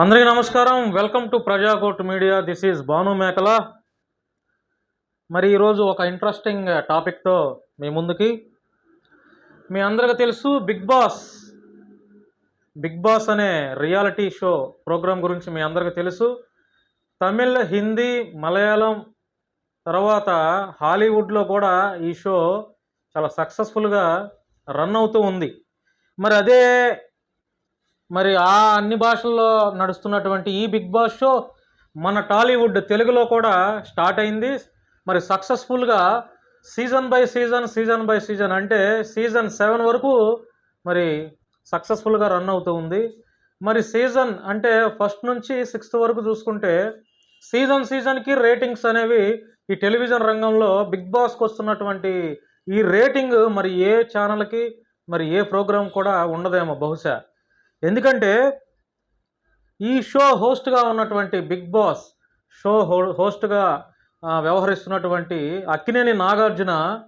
అందరికీ నమస్కారం. Welcome to Prajakot media this is Bhanu Mekala మరి ఈరోజు ఒక ఇంట్రెస్టింగ్ టాపిక్తో మీ ముందుకి. మీ అందరికీ తెలుసు బిగ్ బాస్ బిగ్ బాస్ అనే రియాలిటీ షో ప్రోగ్రాం గురించి మీ అందరికీ తెలుసు. తమిళ్ హిందీ మలయాళం తర్వాత హాలీవుడ్లో కూడా ఈ షో చాలా సక్సెస్ఫుల్గా రన్ అవుతూ ఉంది. మరి అదే మరి ఆ అన్ని భాషల్లో నడుస్తున్నటువంటి ఈ బిగ్ బాస్ షో మన టాలీవుడ్ తెలుగులో కూడా స్టార్ట్ అయింది. మరి సక్సెస్ఫుల్గా season by season season by season అంటే సీజన్ సెవెన్ వరకు మరి సక్సెస్ఫుల్గా రన్ అవుతూ ఉంది. మరి సీజన్ అంటే ఫస్ట్ నుంచి సిక్స్త్ వరకు చూసుకుంటే సీజన్ సీజన్కి రేటింగ్స్ అనేవి ఈ టెలివిజన్ రంగంలో బిగ్ బాస్కి వస్తున్నటువంటి ఈ రేటింగ్ మరి ఏ ఛానల్కి మరి ఏ ప్రోగ్రాం కూడా ఉండదేమో బహుశా. ఎందుకంటే ఈ షో హోస్ట్గా ఉన్నటువంటి బిగ్ బాస్ షో హో హోస్ట్గా వ్యవహరిస్తున్నటువంటి అక్కినేని నాగార్జున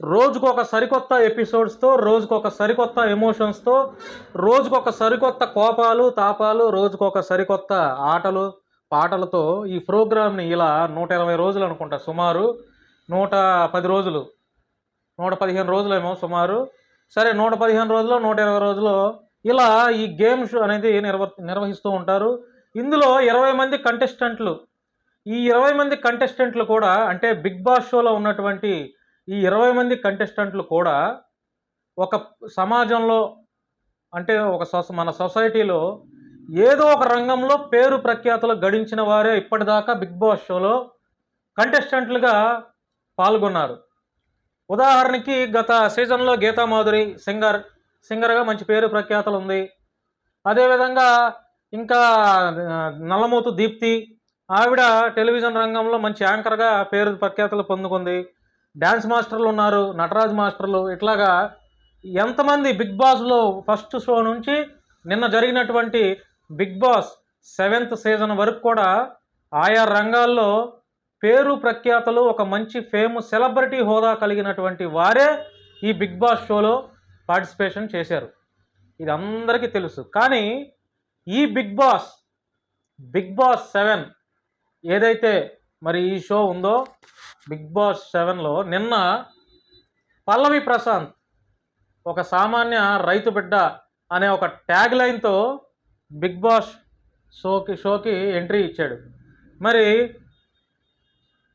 రోజుకొక సరికొత్త ఎపిసోడ్స్తో రోజుకొక సరికొత్త ఎమోషన్స్తో రోజుకొక సరికొత్త కోపాలు తాపాలు రోజుకొక సరికొత్త ఆటలు పాటలతో ఈ ప్రోగ్రామ్ని ఇలా నూట ఇరవై రోజులు అనుకుంటా సుమారు నూట పది రోజులు. నూట పదిహేను రోజులేమో సుమారు. సరే నూట పదిహేను రోజులు నూట ఇరవై రోజులు ఇలా ఈ గేమ్ షో అనేది నిర్వ నిర్వహిస్తూ ఉంటారు. ఇందులో ఇరవై మంది కంటెస్టెంట్లు ఈ ఇరవై మంది కంటెస్టెంట్లు కూడా అంటే బిగ్ బాస్ షోలో ఉన్నటువంటి ఈ ఇరవై మంది కంటెస్టెంట్లు కూడా ఒక సమాజంలో అంటే ఒక సొస మన సొసైటీలో ఏదో ఒక రంగంలో పేరు ప్రఖ్యాతులు గడించిన వారే ఇప్పటిదాకా బిగ్ బాస్ షోలో కంటెస్టెంట్లుగా పాల్గొన్నారు. ఉదాహరణకి గత సీజన్లో గీతామాధురి సింగర్ సింగర్గా మంచి పేరు ప్రఖ్యాతలు ఉంది అదేవిధంగా ఇంకా నల్లమూతు దీప్తి ఆవిడ టెలివిజన్ రంగంలో మంచి యాంకర్గా పేరు ప్రఖ్యాతలు పొందుకుంది. డ్యాన్స్ మాస్టర్లు ఉన్నారు నటరాజ్ మాస్టర్లు. ఇట్లాగా ఎంతమంది బిగ్ బాస్లో ఫస్ట్ షో నుంచి నిన్న జరిగినటువంటి బిగ్ బాస్ సెవెంత్ సీజన్ వరకు కూడా ఆయా రంగాల్లో పేరు ప్రఖ్యాతలు ఒక మంచి ఫేమ్ సెలబ్రిటీ హోదా కలిగినటువంటి వారే ఈ బిగ్ బాస్ షోలో పార్టిసిపేషన్ చేశారు. ఇది అందరికీ తెలుసు. కానీ ఈ Bigg Boss Bigg Boss seven ఏదైతే మరి ఈ షో ఉందో బిగ్ బాస్ సెవెన్లో నిన్న పల్లవి ప్రశాంత్ ఒక సామాన్య రైతు బిడ్డ అనే ఒక ట్యాగ్ లైన్తో బిగ్ బాస్ షోకి షోకి ఎంట్రీ ఇచ్చాడు. మరి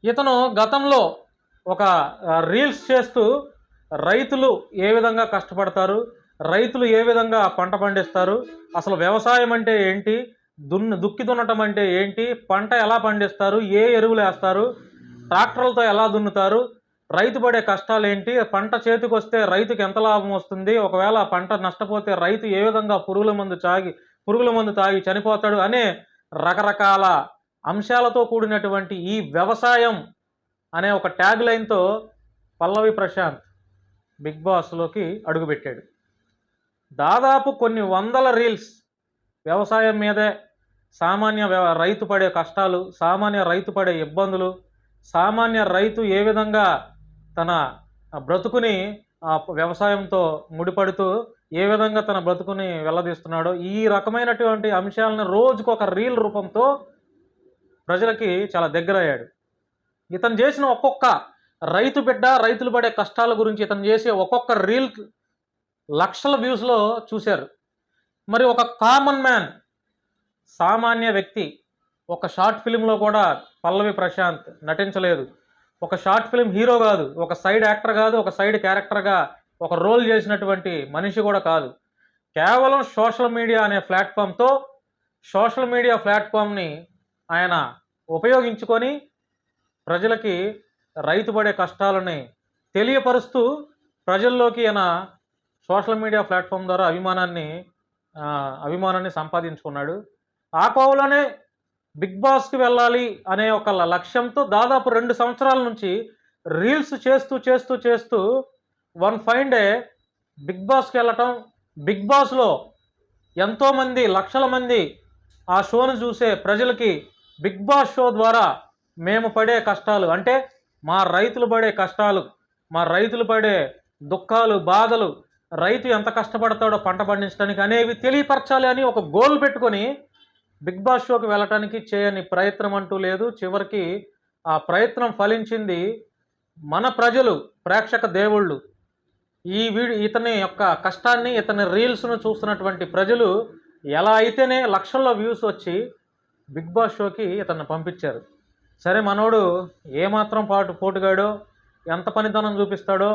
ఇతను గతంలో ఒక రీల్స్ చేస్తూ రైతులు ఏ విధంగా కష్టపడతారు? రైతులు ఏ విధంగా పంట పండిస్తారు? అసలు వ్యవసాయం అంటే ఏంటి? దున్ని దుక్కి దున్నటం అంటే ఏంటి? పంట ఎలా పండిస్తారు? ఏ ఎరువులు వేస్తారు? ట్రాక్టర్లతో ఎలా దున్నుతారు? రైతు పడే కష్టాలు ఏంటి? పంట చేతికి వస్తే రైతుకి ఎంత లాభం వస్తుంది? ఒకవేళ పంట నష్టపోతే రైతు ఏ విధంగా పురుగుల మందు తాగి పురుగుల మందు తాగి చనిపోతాడు అనే రకరకాల అంశాలతో కూడినటువంటి ఈ వ్యవసాయం అనే ఒక ట్యాగ్ లైన్తో పల్లవి ప్రశాంత్ బిగ్ బాస్లోకి అడుగుపెట్టాడు. దాదాపు కొన్ని వందల రీల్స్ వ్యవసాయం మీదే సామాన్య వ్య- రైతు పడే కష్టాలు సామాన్య రైతు పడే ఇబ్బందులు సామాన్య రైతు ఏ విధంగా తన బ్రతుకుని ఆ వ్యవసాయంతో ముడిపడుతూ ఏ విధంగా తన బ్రతుకుని వెళ్ళదీస్తున్నాడో ఈ రకమైనటువంటి అంశాలను రోజుకొక రీల్ రూపంతో ప్రజలకి చాలా దగ్గరయ్యాడు. ఇతను చేసిన ఒక్కొక్క రైతు బిడ్డ రైతులు పడే కష్టాల గురించి ఇతను చేసే ఒక్కొక్క రీల్ లక్షల వ్యూస్లో చూశారు. మరి ఒక కామన్ మ్యాన్ సామాన్య వ్యక్తి ఒక షార్ట్ ఫిలింలో కూడా పల్లవి ప్రశాంత్ నటించలేదు. ఒక షార్ట్ ఫిలిం హీరో కాదు ఒక సైడ్ యాక్టర్ కాదు ఒక సైడ్ క్యారెక్టర్గా ఒక రోల్ చేసినటువంటి మనిషి కూడా కాదు. కేవలం సోషల్ మీడియా అనే ప్లాట్ఫామ్తో సోషల్ మీడియా ప్లాట్ఫామ్ని ఆయన ఉపయోగించుకొని ప్రజలకి రైతు పడే కష్టాలని తెలియపరుస్తూ ప్రజల్లోకి ఆయన సోషల్ మీడియా ప్లాట్ఫామ్ ద్వారా అభిమానాన్ని అభిమానాన్ని సంపాదించుకున్నాడు. ఆ కోవలోనే బిగ్ బాస్కి వెళ్ళాలి అనే ఒక లక్ష్యంతో దాదాపు రెండు సంవత్సరాల నుంచి రీల్స్ చేస్తూ చేస్తూ చేస్తూ వన్ ఫైన్ డే బిగ్ బాస్కి వెళ్ళటం బిగ్ బాస్లో ఎంతోమంది లక్షల మంది ఆ షోను చూసే ప్రజలకి బిగ్ బాస్ షో ద్వారా మేము పడే కష్టాలు అంటే మా రైతులు పడే కష్టాలు మా రైతులు పడే దుఃఖాలు బాధలు రైతు ఎంత కష్టపడతాడో పంట పండించడానికి అనేవి తెలియపరచాలి అని ఒక గోల్ పెట్టుకొని బిగ్ బాస్ షోకి వెళ్ళటానికి చేయని ప్రయత్నం అంటూ లేదు. చివరికి ఆ ప్రయత్నం ఫలించింది మన ప్రజలు ప్రేక్షక దేవుళ్ళు. ఈ వీడి ఇతని యొక్క కష్టాన్ని ఇతని రీల్స్ను చూస్తున్నటువంటి ప్రజలు ఎలా అయితేనే లక్షల్లో వ్యూస్ వచ్చి బిగ్ బాస్ షోకి ఇతన్ని పంపించారు. సరే మనోడు ఏమాత్రం పాటు పోటుగాడో ఎంత పనితనం చూపిస్తాడో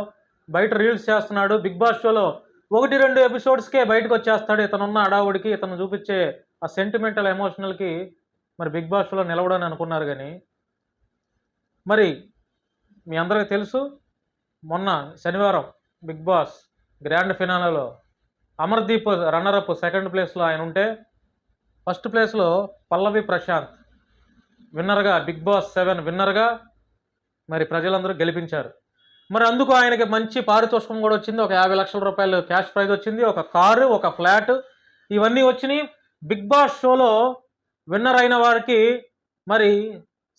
బయట రీల్స్ చేస్తున్నాడు బిగ్ బాస్ షోలో ఒకటి రెండు ఎపిసోడ్స్కే బయటకు వచ్చేస్తాడు ఇతనున్న అడావుడికి ఇతను చూపించే ఆ సెంటిమెంటల్ ఎమోషనల్కి మరి బిగ్ బాస్ షోలో నిలవడని అనుకున్నారు కానీ మరి మీ అందరికీ తెలుసు మొన్న శనివారం బిగ్ బాస్ గ్రాండ్ ఫినాలలో అమర్దీప్ రన్నరప్ సెకండ్ ప్లేస్లో ఆయన ఉంటే ఫస్ట్ ప్లేస్లో పల్లవి ప్రశాంత్ విన్నర్గా బిగ్ బాస్ సెవెన్ విన్నర్గా మరి ప్రజలందరూ గెలిపించారు. మరి అందుకు ఆయనకి మంచి పారితోషికం కూడా వచ్చింది. ఒక యాభై లక్షల రూపాయలు క్యాష్ ప్రైజ్ వచ్చింది. ఒక కారు ఒక ఫ్లాట్ ఇవన్నీ వచ్చినాయి. బిగ్ బాస్ షోలో విన్నర్ అయిన వారికి మరి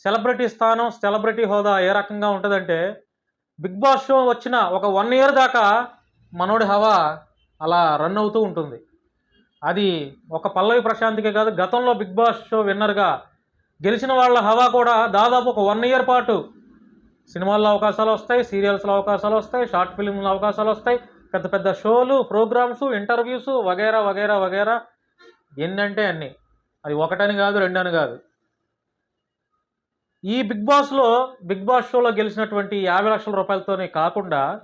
సెలబ్రిటీ స్థానం సెలబ్రిటీ హోదా ఏ రకంగా ఉంటుందంటే బిగ్ బాస్ షో వచ్చిన ఒక వన్ ఇయర్ దాకా మనోడి హవా అలా రన్ అవుతూ ఉంటుంది. అది ఒక పల్లవి ప్రశాంతికే కాదు గతంలో బిగ్ బాస్ షో విన్నర్గా గెలిచిన వాళ్ళ హవా కూడా దాదాపు ఒక వన్ ఇయర్ పాటు సినిమాల్లో అవకాశాలు వస్తాయి సీరియల్స్లో అవకాశాలు వస్తాయి షార్ట్ ఫిల్మ్లో అవకాశాలు వస్తాయి. పెద్ద పెద్ద షోలు ప్రోగ్రామ్స్ ఇంటర్వ్యూస్ వగేరా వగేరా వగేరా. ఎన్నంటే అన్ని. అది ఒకటని కాదు రెండని కాదు. ఈ బిగ్ బాస్లో బిగ్ బాస్ షోలో గెలిచినటువంటి యాభై లక్షల రూపాయలతోనే కాకుండా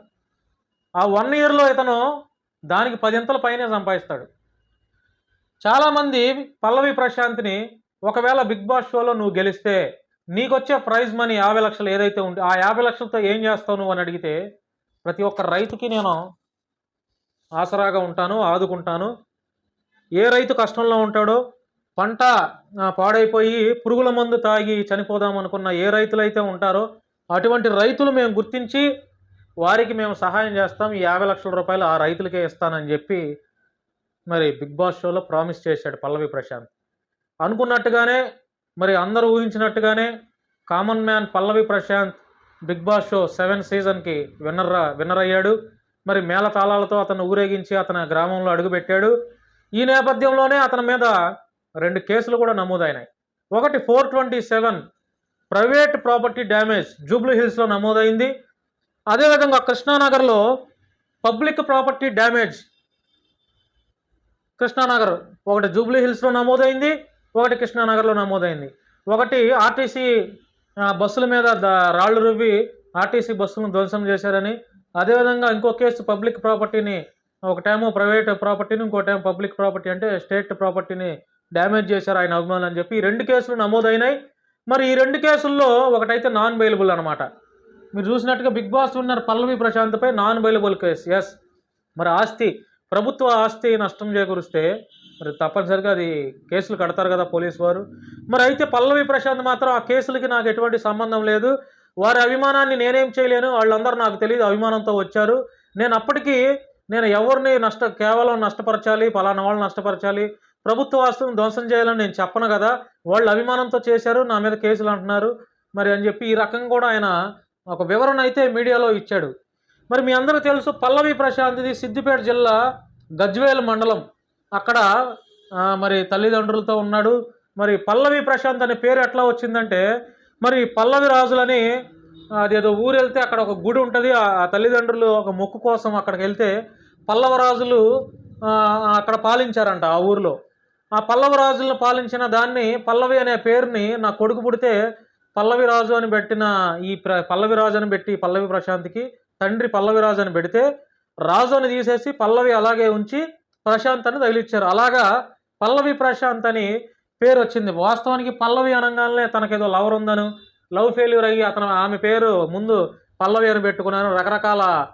ఆ వన్ ఇయర్లో ఇతను దానికి పదింతల పైనే సంపాదిస్తాడు. చాలామంది పల్లవి ప్రశాంత్ని ఒకవేళ బిగ్ బాస్ షోలో నువ్వు గెలిస్తే నీకొచ్చే ప్రైజ్ మనీ యాభై లక్షలు ఏదైతే ఉంటే ఆ యాభై లక్షలతో ఏం చేస్తావు నువ్వు అని అడిగితే ప్రతి ఒక్క రైతుకి నేను ఆసరాగా ఉంటాను ఆదుకుంటాను. ఏ రైతు కష్టంలో ఉంటాడో పంట పాడైపోయి పురుగుల మందు తాగి చనిపోదాం అనుకున్న ఏ రైతులు అయితే ఉంటారో అటువంటి రైతులు మేము గుర్తించి వారికి మేము సహాయం చేస్తాం. ఈ యాభై లక్షల రూపాయలు ఆ రైతులకే ఇస్తానని చెప్పి మరి బిగ్ బాస్ షోలో ప్రామిస్ చేశాడు పల్లవి ప్రశాంత్. అనుకున్నట్టుగానే మరి అందరూ ఊహించినట్టుగానే common man Pallavi Prashanth Bigg Boss show seven సీజన్కి విన్నర్ విన్నర్ అయ్యాడు. మరి మేళ తాళాలతో అతను ఊరేగించి అతని గ్రామంలో అడుగుపెట్టాడు. ఈ నేపథ్యంలోనే అతని మీద రెండు కేసులు కూడా నమోదైనాయి. ఒకటి four twenty seven private property damage Jubilee హిల్స్లో నమోదైంది. అదేవిధంగా కృష్ణానగర్లో పబ్లిక్ ప్రాపర్టీ డ్యామేజ్ కృష్ణానగర్ ఒకటి జూబ్లీ హిల్స్లో నమోదైంది. ఒకటి కృష్ణానగర్లో నమోదైంది. ఒకటి ఆర్టీసీ బస్సుల మీద రాళ్ళు రువ్వి ఆర్టీసీ బస్సులను ధ్వంసం చేశారని అదేవిధంగా ఇంకో కేసు పబ్లిక్ ప్రాపర్టీని ఒక టైము ప్రైవేట్ ప్రాపర్టీని ఇంకో టైం పబ్లిక్ ప్రాపర్టీ అంటే స్టేట్ ప్రాపర్టీని డ్యామేజ్ చేశారు ఆయన అభిమానులు అని చెప్పి ఈ రెండు కేసులు నమోదైనాయి. మరి ఈ రెండు కేసుల్లో ఒకటైతే నాన్ బెయిలబుల్ అనమాట మీరు చూసినట్టుగా బిగ్ బాస్ విన్నర్ పల్లవి ప్రశాంత్పై నాన్ బెయిలబుల్ కేసు. ఎస్. మరి ఆస్తి ప్రభుత్వ ఆస్తి నష్టం చేకూరిస్తే మరి తప్పనిసరిగా అది కేసులు కడతారు కదా పోలీసు వారు. మరి అయితే పల్లవి ప్రశాంత్ మాత్రం ఆ కేసులకి నాకు ఎటువంటి సంబంధం లేదు. వారి అభిమానాన్ని నేనేం చేయలేను. వాళ్ళందరూ నాకు తెలియదు అభిమానంతో వచ్చారు. నేను అప్పటికీ నేను ఎవరిని నష్ట కేవలం నష్టపరచాలి పలానా వాళ్ళని నష్టపరచాలి ప్రభుత్వ ఆస్తులను ధ్వంసం చేయాలని నేను చెప్పను కదా. వాళ్ళు అభిమానంతో చేశారు నా మీద కేసులు అంటున్నారు. మరి అని చెప్పి ఈ రకంగా కూడా ఆయన ఒక వివరణ అయితే మీడియాలో ఇచ్చాడు. మరి మీ అందరూ తెలుసు పల్లవి ప్రశాంత్ది సిద్దిపేట జిల్లా గజ్వేల్ మండలం. అక్కడ మరి తల్లిదండ్రులతో ఉన్నాడు. మరి పల్లవి ప్రశాంత్ అనే పేరు ఎట్లా వచ్చిందంటే మరి పల్లవి రాజులని అదేదో ఊరు వెళ్తే అక్కడ ఒక గుడి ఉంటుంది ఆ తల్లిదండ్రులు ఒక మొక్కు కోసం అక్కడికి వెళ్తే పల్లవ రాజులు అక్కడ పాలించారంట ఆ ఊరిలో. ఆ పల్లవ రాజులను పాలించిన దాన్ని పల్లవి అనే పేరుని నా కొడుకు పుడితే పల్లవి రాజు అని పెట్టిన ఈ ప్ర పల్లవి రాజు అని పెట్టి పల్లవి ప్రశాంత్కి తండ్రి పల్లవి రాజు అని పెడితే రాజు అని తీసేసి పల్లవి అలాగే ఉంచి ప్రశాంత్ అని తగిలిచ్చారు. అలాగా పల్లవి ప్రశాంత్ అని పేరు వచ్చింది. వాస్తవానికి పల్లవి అనగానే తనకేదో లవర్ ఉందను. లవ్ ఫెయిల్యూర్ అయ్యి అతను ఆమె పేరు ముందు పల్లవి అని పెట్టుకున్నాను. రకరకాల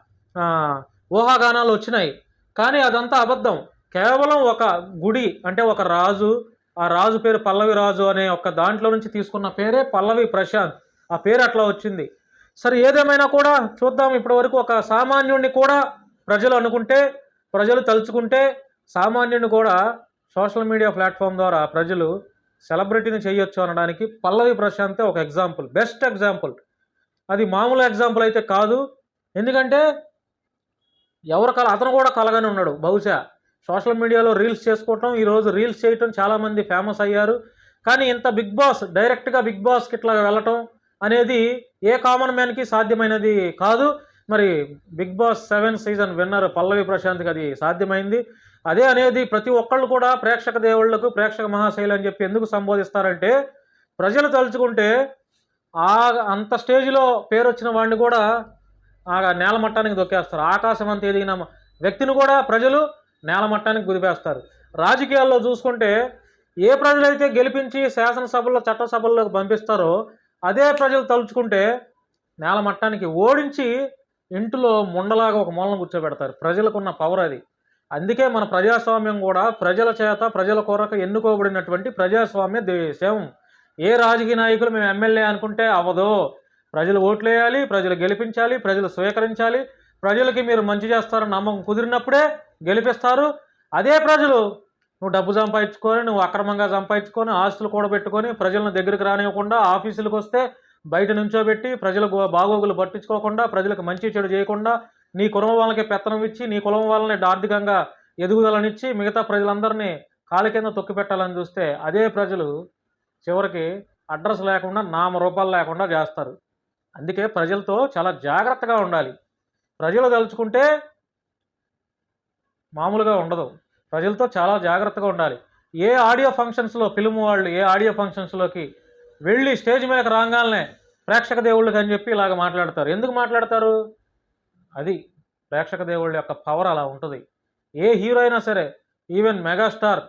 ఊహాగానాలు వచ్చినాయి. కానీ అదంతా అబద్ధం. కేవలం ఒక గుడి అంటే ఒక రాజు ఆ రాజు పేరు పల్లవి రాజు అనే ఒక దాంట్లో నుంచి తీసుకున్న పేరే పల్లవి ప్రశాంత్. ఆ పేరు అట్లా వచ్చింది. సరే ఏదేమైనా కూడా చూద్దాం. ఇప్పటివరకు ఒక సామాన్యుడిని కూడా ప్రజలు అనుకుంటే ప్రజలు తలుచుకుంటే సామాన్యుని కూడా సోషల్ మీడియా ప్లాట్ఫామ్ ద్వారా ప్రజలు సెలబ్రిటీని చేయొచ్చు అనడానికి పల్లవి ప్రశాంతే ఒక ఎగ్జాంపుల్ బెస్ట్ ఎగ్జాంపుల్. అది మామూలు ఎగ్జాంపుల్ అయితే కాదు. ఎందుకంటే ఎవరు కల అతను కూడా కలగానే ఉన్నాడు. బహుశా సోషల్ మీడియాలో రీల్స్ చేసుకోవటం ఈరోజు రీల్స్ చేయటం చాలామంది ఫేమస్ అయ్యారు. కానీ ఇంత బిగ్ బాస్ డైరెక్ట్గా బిగ్ బాస్కి ఇట్లా వెళ్ళటం అనేది ఏ కామన్ మ్యాన్కి సాధ్యమైనది కాదు. మరి Bigg Boss seven season winner Pallavi ప్రశాంత్కి అది సాధ్యమైంది. అదే అనేది ప్రతి ఒక్కళ్ళు కూడా ప్రేక్షక దేవుళ్ళకు ప్రేక్షక మహాశైలు అని చెప్పి ఎందుకు సంబోధిస్తారంటే ప్రజలు తలుచుకుంటే ఆ అంత స్టేజ్లో పేరు వచ్చిన వాడిని కూడా ఆ నేలమట్టానికి దొక్కేస్తారు. ఆకాశం అంత ఎదిగిన వ్యక్తిని కూడా ప్రజలు నేలమట్టానికి గురిపేస్తారు గుదిపేస్తారు. రాజకీయాల్లో చూసుకుంటే ఏ ప్రజలైతే గెలిపించి శాసనసభల్లో చట్టసభల్లోకి పంపిస్తారో అదే ప్రజలు తలుచుకుంటే నేలమట్టానికి ఓడించి ఇంటిలో ముండలాగా ఒక మూలన కూర్చోబెడతారు. ప్రజలకున్న పవర్ అది. అందుకే మన ప్రజాస్వామ్యం కూడా ప్రజల చేత ప్రజల కొరకు ఎన్నుకోబడినటువంటి ప్రజాస్వామ్య దేశం ఏ రాజకీయ నాయకులు మేము ఎమ్మెల్యే అనుకుంటే అవ్వదు. ప్రజలు ఓట్లు వేయాలి ప్రజలు గెలిపించాలి ప్రజలు స్వీకరించాలి. ప్రజలకి మీరు మంచి చేస్తారని నమ్మకం కుదిరినప్పుడే గెలిపిస్తారు. అదే ప్రజలు నువ్వు డబ్బు సంపాదించుకొని నువ్వు అక్రమంగా సంపాదించుకొని ఆస్తులు కూడబెట్టుకొని ప్రజలను దగ్గరికి రానివ్వకుండా ఆఫీసులకు వస్తే బయట నుంచోబెట్టి ప్రజలకు బాగోగులు పట్టించుకోకుండా ప్రజలకు మంచి చెడు చేయకుండా నీ కులం వాళ్ళకి పెత్తనం ఇచ్చి నీ కులం వాళ్ళని ఆర్థికంగా ఎదుగుదలనిచ్చి మిగతా ప్రజలందరినీ కాలి కింద తొక్కిపెట్టాలని చూస్తే అదే ప్రజలు చివరికి అడ్రస్ లేకుండా నామరూపాలు లేకుండా చేస్తారు. అందుకే ప్రజలతో చాలా జాగ్రత్తగా ఉండాలి. ప్రజలు తలుచుకుంటే మామూలుగా ఉండదు. ప్రజలతో చాలా జాగ్రత్తగా ఉండాలి. ఏ ఆడియో ఫంక్షన్స్లో ఫిల్మ్ వాళ్ళు ఏ ఆడియో ఫంక్షన్స్లోకి వెళ్ళి స్టేజ్ మీదకి రాగానే ప్రేక్షక దేవుళ్ళకి అని చెప్పి ఇలాగ మాట్లాడతారు. ఎందుకు మాట్లాడతారు? అది ప్రేక్షక దేవుళ్ళ యొక్క పవర్ అలా ఉంటుంది. ఏ హీరో అయినా సరే ఈవెన్ మెగాస్టార్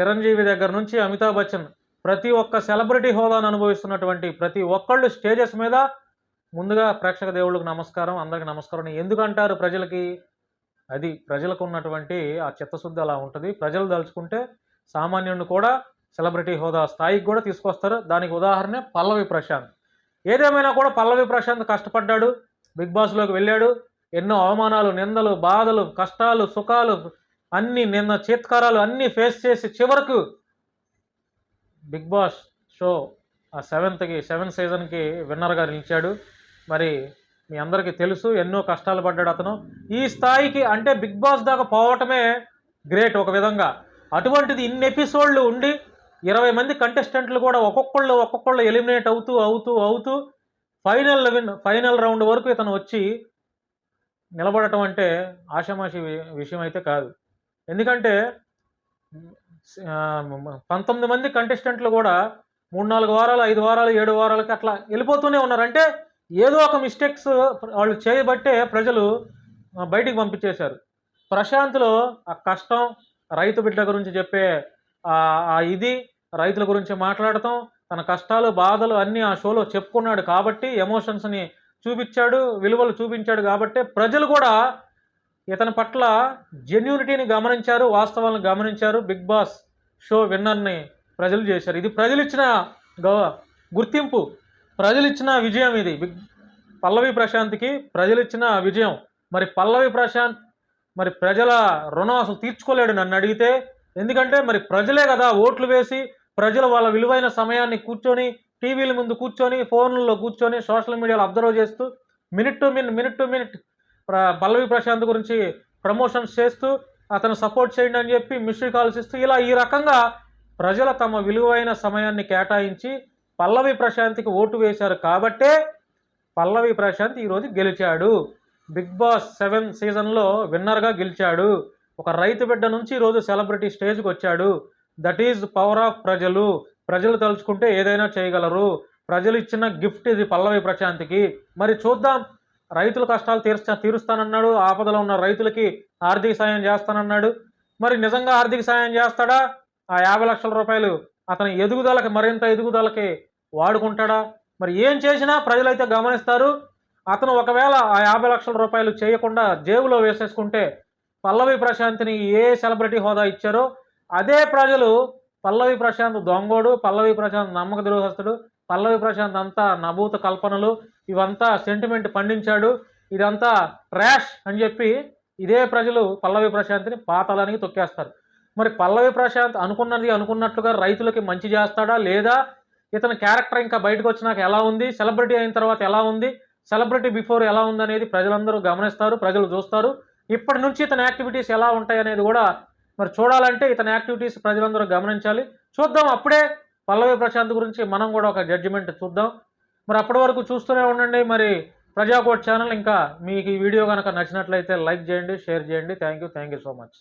చిరంజీవి దగ్గర నుంచి అమితాబ్ బచ్చన్ ప్రతి ఒక్క సెలబ్రిటీ హోదాను అనుభవిస్తున్నటువంటి ప్రతి ఒక్కళ్ళు స్టేజెస్ మీద ముందుగా ప్రేక్షక దేవుళ్ళకి నమస్కారం అందరికి నమస్కారం. ఎందుకంటారు ప్రజలకి? అది ప్రజలకు ఉన్నటువంటి ఆ చిత్తశుద్ధి అలా ఉంటుంది. ప్రజలు దలుచుకుంటే సామాన్యుడిని కూడా సెలబ్రిటీ హోదా స్థాయికి కూడా తీసుకొస్తారు. దానికి ఉదాహరణ పల్లవి ప్రశాంత్. ఏదేమైనా కూడా పల్లవి ప్రశాంత్ కష్టపడ్డాడు బిగ్ బాస్లోకి వెళ్ళాడు. ఎన్నో అవమానాలు నిందలు బాధలు కష్టాలు సుఖాలు అన్ని నిన్న చేత్కారాలు అన్నీ ఫేస్ చేసి చివరకు బిగ్ బాస్ షో ఆ సెవెంత్కి సెవెంత్ సీజన్కి విన్నర్గా నిలిచాడు. మరి మీ అందరికీ తెలుసు ఎన్నో కష్టాలు పడ్డాడు అతను. ఈ స్థాయికి అంటే బిగ్ బాస్ దాకా పోవటమే గ్రేట్ ఒక విధంగా. అటువంటిది ఇన్ని ఎపిసోడ్లు ఉండి ఇరవై మంది కంటెస్టెంట్లు కూడా ఒక్కొక్కళ్ళు ఒక్కొక్కళ్ళు ఎలిమినేట్ అవుతూ అవుతూ అవుతూ ఫైనల్ విన్ ఫైనల్ రౌండ్ వరకు ఇతను వచ్చి నిలబడటం అంటే ఆషామాషి వి- విషయం అయితే కాదు. ఎందుకంటే పంతొమ్మిది మంది కంటెస్టెంట్లు కూడా మూడు నాలుగు వారాలు ఐదు వారాలు ఏడు వారాలకి అట్లా వెళ్ళిపోతూనే ఉన్నారు. అంటే ఏదో ఒక మిస్టేక్స్ వాళ్ళు చేయబట్టే ప్రజలు బయటికి పంపించేశారు. ప్రశాంత్లో ఆ కష్టం రైతు బిడ్డ గురించి చెప్పే ఇది రైతుల గురించి మాట్లాడటం తన కష్టాలు బాధలు అన్నీ ఆ షోలో చెప్పుకున్నాడు కాబట్టి ఎమోషన్స్ని చూపించాడు విలువలు చూపించాడు కాబట్టి ప్రజలు కూడా ఇతని పట్ల జెన్యూనిటీని గమనించారు వాస్తవాలను గమనించారు. బిగ్ బాస్ షో విన్నర్ని ప్రజలు చేశారు. ఇది ప్రజలు ఇచ్చిన గౌ గుర్తింపు. ప్రజలు ఇచ్చిన విజయం ఇది. బిగ్ పల్లవి ప్రశాంత్కి ప్రజలు ఇచ్చిన విజయం. మరి పల్లవి ప్రశాంత్ మరి ప్రజల రుణం అసలు తీర్చుకోలేడు నన్ను అడిగితే. ఎందుకంటే మరి ప్రజలే కదా ఓట్లు వేసి ప్రజలు వాళ్ళ విలువైన సమయాన్ని కూర్చొని టీవీల ముందు కూర్చొని ఫోన్లలో కూర్చొని సోషల్ మీడియాలో అబ్జర్వ్ చేస్తూ minute to minute minute to minute Pallavi Prashanth గురించి ప్రమోషన్స్ చేస్తూ అతను సపోర్ట్ చేయండి అని చెప్పి మిస్డ్ కాల్స్ ఇస్తూ ఇలా ఈ రకంగా ప్రజలు తమ విలువైన సమయాన్ని కేటాయించి పల్లవి ప్రశాంత్కి ఓటు వేశారు కాబట్టే పల్లవి ప్రశాంత్ ఈరోజు గెలిచాడు. బిగ్ బాస్ సెవెన్ సీజన్లో విన్నర్గా గెలిచాడు. ఒక రైతు బిడ్డ నుంచి ఈరోజు సెలబ్రిటీ స్టేజ్కి వచ్చాడు. దట్ ఈజ్ పవర్ ఆఫ్ ప్రజలు. ప్రజలు తలుచుకుంటే ఏదైనా చేయగలరు. ప్రజలు ఇచ్చిన గిఫ్ట్ ఇది పల్లవి ప్రశాంత్కి. మరి చూద్దాం. రైతుల కష్టాలు తీర్చ తీరుస్తానన్నాడు. ఆపదలో ఉన్న రైతులకి ఆర్థిక సాయం చేస్తానన్నాడు. మరి నిజంగా ఆర్థిక సాయం చేస్తాడా? ఆ యాభై లక్షల రూపాయలు అతని ఎదుగుదలకి మరింత ఎదుగుదలకి వాడుకుంటాడా? మరి ఏం చేసినా ప్రజలైతే గమనిస్తారు. అతను ఒకవేళ ఆ యాభై లక్షల రూపాయలు చేయకుండా జేబులో వేసేసుకుంటే పల్లవి ప్రశాంతిని ఏ సెలబ్రిటీ హోదా ఇచ్చారో? అదే ప్రజలు పల్లవి ప్రశాంత్ దొంగోడు పల్లవి ప్రశాంత్ నమ్మక ద్రోహస్తుడు పల్లవి ప్రశాంత్ అంతా నభూత కల్పనలు ఇవంతా సెంటిమెంట్ పండించాడు ఇదంతా ర్యాష్ అని చెప్పి ఇదే ప్రజలు పల్లవి ప్రశాంత్ని పాతాళానికి తొక్కేస్తారు. మరి పల్లవి ప్రశాంత్ అనుకున్నది అనుకున్నట్లుగా రైతులకి మంచి చేస్తాడా లేదా? ఇతని క్యారెక్టర్ ఇంకా బయటకు వచ్చినాక ఎలా ఉంది? సెలబ్రిటీ అయిన తర్వాత ఎలా ఉంది? సెలబ్రిటీ బిఫోర్ ఎలా ఉంది అనేది ప్రజలందరూ గమనిస్తారు ప్రజలు చూస్తారు. ఇప్పటి నుంచి ఇతని యాక్టివిటీస్ ఎలా ఉంటాయి అనేది కూడా మరి చూడాలంటే ఇతని యాక్టివిటీస్ ప్రజలందరూ గమనించాలి. చూద్దాం అప్పుడే పల్లవి ప్రశాంత్ గురించి మనం కూడా ఒక జడ్జిమెంట్ చూద్దాం. మరి అప్పటి వరకు చూస్తూనే ఉండండి. మరి ప్రజాకోట్ ఛానల్ ఇంకా మీకు ఈ వీడియో కనుక నచ్చినట్లయితే లైక్ చేయండి షేర్ చేయండి. Thank you thank you so much